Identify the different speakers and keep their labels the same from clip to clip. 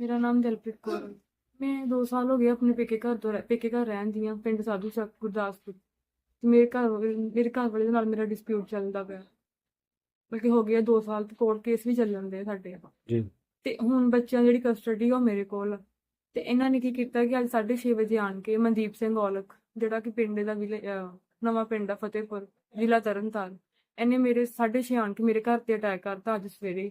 Speaker 1: ਮੇਰਾ ਨਾਮ ਦਿਲਪ੍ਰੀਤ ਕੌਰ ਹੈ। ਮੈਂ 2 ਸਾਲ ਹੋ ਗਏ ਆਪਣੇ ਪੇਕੇ ਘਰ ਤੋਂ ਰਹਿ- ਪੇਕੇ ਘਰ ਰਹਿਣ ਦੀ ਹਾਂ ਪਿੰਡ ਸਾਧੂ ਚੱਕ ਗੁਰਦਾਸਪੁਰ। ਤੇ ਮੇਰੇ ਘਰ ਵਾਲੇ- ਮੇਰੇ ਘਰ ਵਾਲੇ ਦੇ ਨਾਲ ਮੇਰਾ ਡਿਸਪਿਊਟ ਚੱਲਦਾ ਪਿਆ। ਬਲਕਿ ਹੋ ਗਿਆ 2 ਸਾਲ ਤੇ ਕੋਰਟ ਕੇਸ ਵੀ ਚੱਲ ਜਾਂਦੇ ਆ ਸਾਡੇ
Speaker 2: ਜੀ।
Speaker 1: ਤੇ ਹੁਣ ਬੱਚਿਆਂ ਦੀ ਜਿਹੜੀ ਕਸਟਡੀ ਉਹ ਮੇਰੇ ਕੋਲ ਆ। ਤੇ ਇਹਨਾਂ ਨੇ ਕੀ ਕੀਤਾ ਕਿ ਅੱਜ 6:30 ਵਜੇ ਆਣ ਕੇ ਮਨਦੀਪ ਸਿੰਘ ਔਲਖ ਜਿਹੜਾ ਕਿ ਪਿੰਡ ਦਾ ਵਿਲੇ ਅਹ ਨਵਾਂ ਪਿੰਡ ਆ ਫਤਿਹਪੁਰ ਜ਼ਿਲ੍ਹਾ ਤਰਨਤਾਰਨ ਇਹਨੇ ਮੇਰੇ 6:30 ਆਣ ਕੇ ਮੇਰੇ ਘਰ ਤੇ ਅਟੈਕ ਕਰਤਾ ਅੱਜ ਸਵੇਰੇ।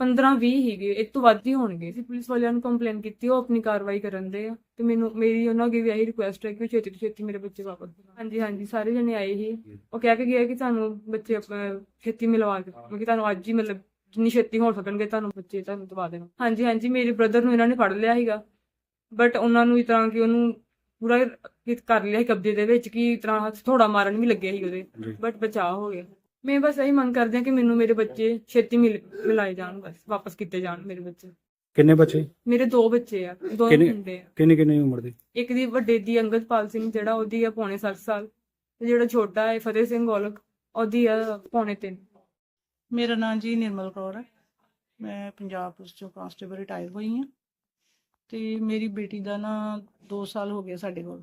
Speaker 1: 15 20 ਹੀਗੇ ਇਹ ਤੋਂ ਵੱਧ ਹੀ ਹੋਣਗੇ। ਅਸੀਂ ਪੁਲਿਸ ਵਾਲਿਆਂ ਨੂੰ ਕੰਪਲੇਨ ਕੀਤੀ ਉਹ ਆਪਣੀ ਕਾਰਵਾਈ ਕਰਨ ਦੇ ਆ। ਤੇ ਮੈਨੂੰ ਮੇਰੀ ਉਹਨਾਂ ਅੱਗੇ ਵੀ ਇਹੀ ਰਿਕੁਐਸਟ ਹੈ ਕਿ ਉਹ ਛੇਤੀ ਤੋਂ ਛੇਤੀ ਮੇਰੇ ਬੱਚੇ ਵਾਪਸ ਦਿਵਾਉਣ। ਹਾਂਜੀ ਹਾਂਜੀ ਸਾਰੇ ਜਣੇ ਆਏ ਸੀ ਉਹ ਕਹਿ ਕੇ ਗਏ ਕਿ ਤੁਹਾਨੂੰ ਬੱਚੇ ਅਹ, ਛੇਤੀ ਮਿਲਵਾ ਕੇ ਕਿ ਤੁਹਾਨੂੰ ਅੱਜ ਹੀ ਮਤਲਬ ਜਿੰਨੀ ਛੇਤੀ ਹੋ ਸਕਣਗੇ ਤੁਹਾਨੂੰ ਬੱਚੇ ਤੁਹਾਨੂੰ ਦਵਾ ਦੇਣਾ। ਹਾਂਜੀ ਹਾਂਜੀ ਮੇਰੇ ਬ੍ਰਦਰ ਨੂੰ ਇਹਨਾਂ ਨੇ ਫੜ ਲਿਆ ਸੀਗਾ। ਬਟ ਉਹਨਾਂ ਨੂੰ ਇਸ ਤਰ੍ਹਾਂ ਕਿ ਉਹਨੂੰ ਪੂਰਾ ਕਰ ਲਿਆ ਸੀ ਕਬਜ਼ੇ ਦੇ ਵਿੱਚ ਕਿ ਇਸ ਤਰ੍ਹਾਂ ਹੱਥ ਥੋੜਾ ਮਾਰਨ ਵੀ ਲੱਗਿਆ ਸੀ ਉਹਦੇ। ਬਟ ਬਚਾਅ ਹੋ ਗਿਆ। ਮੈਂ ਬਸ ਇਹੀ ਮੰਗ ਕਰਦੀ ਹਾਂ ਕਿ ਮੈਨੂੰ ਮੇਰੇ ਬੱਚੇ ਛੇਤੀ ਮਿਲ ਮਿਲਾਏ ਜਾਣ ਬਸ ਵਾਪਸ ਕੀਤੇ ਜਾਣ ਮੇਰੇ ਬੱਚੇ।
Speaker 2: ਕਿੰਨੇ ਬੱਚੇ?
Speaker 1: ਮੇਰੇ ਦੋ ਬੱਚੇ ਆ
Speaker 2: ਕਿੰਨੇ-
Speaker 1: ਮੁੰਡੇ ਆ।
Speaker 2: ਕਿੰਨੀ ਕਿੰਨੀ ਉਮਰ ਦੇ?
Speaker 1: ਇੱਕ ਦੀ ਵੱਡੇ ਦੀ ਅੰਗਦਪਾਲ ਸਿੰਘ ਜਿਹੜਾ ਉਹਦੀ ਆ ਪੌਣੇ 7 ਸਾਲ ਤੇ ਜਿਹੜਾ ਛੋਟਾ ਹੈ ਫਤਿਹ ਸਿੰਘ ਔਲਖ ਉਹਦੀ ਆ ਪੌਣੇ 3
Speaker 3: ਮੇਰਾ ਨਾਮ ਜੀ ਨਿਰਮਲ ਕੌਰ ਹੈ। ਮੈਂ ਪੰਜਾਬ ਪੁਲਿਸ ਚੋਂ ਕਾਂਸਟੇਬਲ ਰਿਟਾਇਰ ਹੋਈ ਹਾਂ। ਤੇ ਮੇਰੀ ਬੇਟੀ ਦਾ ਨਾ 2 ਸਾਲ ਹੋ ਗਏ ਸਾਡੇ ਕੋਲ।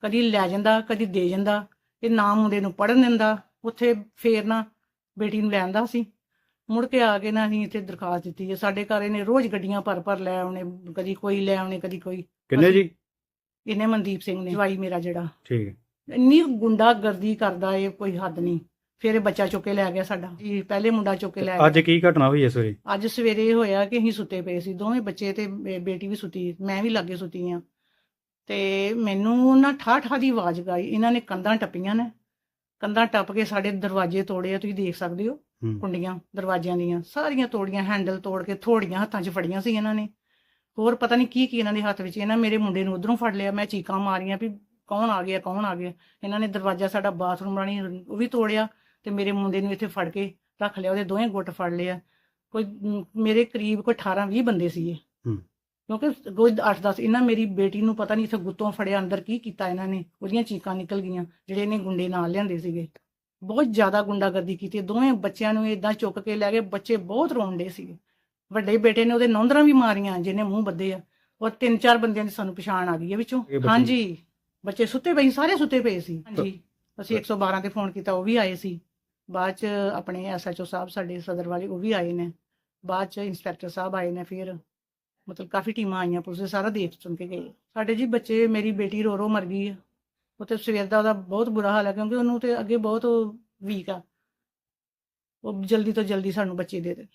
Speaker 3: ਕਦੀ ਲੈ ਜਾਂਦਾ ਕਦੀ ਦੇ ਜਾਂਦਾ ਇਹ ਨਾ ਮੁੰਡੇ ਨੂੰ ਪੜਨ ਦਿੰਦਾ। ਉੱਥੇ ਫੇਰ ਨਾ ਬੇਟੀ ਨੂੰ ਲੈਂਦਾ ਸੀ। ਮੁੜ ਕੇ ਆ ਕੇ ਨਾ ਅਸੀਂ ਇੱਥੇ ਦਰਖਾਸਤ ਦਿੱਤੀ ਹੈ ਸਾਡੇ ਘਰ ਇਹਨੇ ਰੋਜ਼ ਗੱਡੀਆਂ ਭਰ ਭਰ ਲੈ ਆਉਣੇ ਕਦੀ ਕੋਈ ਲੈ ਆਉਣੇ ਕਦੀ ਕੋਈ।
Speaker 2: ਕਿੰਨੇ ਜੀ?
Speaker 3: ਇਹਨੇ ਮਨਦੀਪ ਸਿੰਘ ਨੇ ਜਵਾਈ ਮੇਰਾ ਜਿਹੜਾ।
Speaker 2: ਠੀਕ।
Speaker 3: ਇੰਨੀ ਗੁੰਡਾਗਰਦੀ ਕਰਦਾ ਇਹ ਕੋਈ ਹੱਦ ਨਹੀਂ। ਫਿਰ ਇਹ ਬੱਚਾ ਚੁੱਕ ਕੇ ਲੈ ਗਿਆ ਸਾਡਾ। ਜੀ ਪਹਿਲੇ ਮੁੰਡਾ ਚੁੱਕ ਕੇ ਲੈ
Speaker 2: ਅੱਜ
Speaker 3: ਗਿਆ।
Speaker 2: ਕੀ ਘਟਨਾ ਹੋਈ ਇਸ ਵੇਲੇ
Speaker 3: ਅੱਜ ਸਵੇਰੇ ਇਹ ਹੋਇਆ ਕਿ ਅਸੀਂ ਸੁੱਤੇ ਪਏ ਸੀ ਦੋਵੇਂ ਬੱਚੇ ਤੇ ਬੇਟੀ ਵੀ ਸੁੱਤੀ ਮੈਂ ਵੀ ਲਾਗੇ ਸੁੱਤੀ ਆ ਤੇ ਮੈਨੂੰ ਨਾ ਠਾ ਠਾ ਦੀ ਆਵਾਜ਼ ਗਾਈ ਇਹਨਾਂ ਨੇ ਕੰਧਾਂ ਟੱਪੀਆਂ ਨੇ। ਕੰਧਾਂ ਟੱਪ ਕੇ ਸਾਡੇ ਦਰਵਾਜ਼ੇ ਤੋੜੇ ਆ ਤੁਸੀਂ ਦੇਖ ਸਕਦੇ ਹੋ। ਕੁੰਡੀਆਂ ਦਰਵਾਜ਼ਿਆਂ ਦੀਆਂ ਸਾਰੀਆਂ ਤੋੜੀਆਂ ਹੈਂਡਲ ਤੋੜ ਕੇ ਥੋੜੀਆਂ ਹੱਥਾਂ 'ਚ ਫੜੀਆਂ ਸੀ ਇਹਨਾਂ ਨੇ। ਹੋਰ ਪਤਾ ਨਹੀਂ ਕੀ ਕੀ ਇਹਨਾਂ ਦੇ ਹੱਥ ਵਿੱਚ ਇਹਨਾਂ ਮੇਰੇ ਮੁੰਡੇ ਨੂੰ ਉਧਰੋਂ ਫੜ ਲਿਆ। ਮੈਂ ਚੀਕਾਂ ਮਾਰੀਆਂ ਵੀ ਕੌਣ ਆ ਗਿਆ ਕੌਣ ਆ ਗਿਆ? ਇਹਨਾਂ ਨੇ ਦਰਵਾਜ਼ਾ ਸਾਡਾ ਬਾਥਰੂਮ ਰਾਣੀ ਉਹ ਵੀ ਤੋੜਿਆ ਤੇ ਮੇਰੇ ਮੁੰਡੇ ਨੂੰ ਇੱਥੇ ਫੜ ਕੇ ਰੱਖ ਲਿਆ ਉਹਦੇ ਦੋਵੇਂ ਗੁੱਟ ਫੜ ਲਿਆ ਕੋਈ ਮੇਰੇ ਕਰੀਬ ਕੋਈ 18 20 ਬੰਦੇ ਸੀਗੇ। ਕਿਉਂਕਿ ਰੋਜ਼ 8 10 ਇਹਨਾਂ ਮੇਰੀ ਬੇਟੀ ਨੂੰ ਪਤਾ ਨਹੀਂ ਇੱਥੇ ਗੁੱਤੋਂ ਫੜਿਆ ਅੰਦਰ ਕੀ ਕੀਤਾ ਇਹਨਾਂ ਨੇ ਉਹਦੀਆਂ ਚੀਕਾਂ ਨਿਕਲ ਗਈਆਂ ਜਿਹੜੇ ਇਹਨੇ ਗੁੰਡੇ ਨਾਲ ਲਿਆਂਦੇ ਸੀਗੇ। ਬਹੁਤ ਜ਼ਿਆਦਾ ਗੁੰਡਾਗਰਦੀ ਕੀਤੀ ਦੋਵੇਂ ਬੱਚਿਆਂ ਨੂੰ ਇਦਾਂ ਚੁੱਕ ਕੇ ਲੈ ਗਏ ਬੱਚੇ ਬਹੁਤ ਰੋਂਦੇ ਸੀਗੇ। ਵੱਡੇ ਬੇਟੇ ਨੇ ਉਹਦੇ ਨੌਂਦਰਾਂ ਵੀ ਮਾਰੀਆਂ ਜਿਹਨੇ ਮੂੰਹ ਬੱਦੇ ਆ ਔਰ ਤਿੰਨ ਚਾਰ ਬੰਦਿਆਂ ਦੀ ਸਾਨੂੰ ਪਛਾਣ ਆ ਗਈ ਹੈ ਵਿੱਚੋਂ। ਹਾਂਜੀ ਬੱਚੇ ਸੁੱਤੇ ਪਏ ਸਾਰੇ ਸੁੱਤੇ ਪਏ ਸੀ। ਹਾਂਜੀ ਅਸੀਂ 112 ਤੇ ਫੋਨ ਕੀਤਾ ਉਹ ਵੀ ਆਏ ਸੀ। ਬਾਅਦ ਚ ਆਪਣੇ ਐਸਐਚਓ ਸਾਹਿਬ ਸਾਡੇ ਸਦਰ ਵਾਲੇ ਉਹ ਵੀ ਆਏ ਨੇ। ਬਾਅਦ ਚ ਇੰਸਪੈਕਟਰ ਸਾਹਿਬ ਆਏ ਨੇ ਫਿਰ। ਮਤਲਬ ਕਾਫੀ ਟੀਮਾਂ ਆਈਆਂ ਪੁਲਿਸ ਦੇ, ਸਾਰਾ ਦੇਖ ਸੁਣ ਕੇ ਗਏ। ਸਾਡੇ ਜੀ ਬੱਚੇ, ਮੇਰੀ ਬੇਟੀ ਰੋ ਰੋ ਮਰ ਗਈ ਆ। ਉਹ ਤੇ ਸਵੇਰ ਦਾ ਉਹਦਾ ਬਹੁਤ ਬੁਰਾ ਹਾਲ ਹੈ ਕਿਉਂਕਿ ਉਹਨੂੰ ਤੇ ਅੱਗੇ ਬਹੁਤ ਵੀਕ ਆ। ਉਹ ਜਲਦੀ ਤੋਂ ਜਲਦੀ ਸਾਨੂੰ ਬੱਚੇ ਦੇ ਦੇ।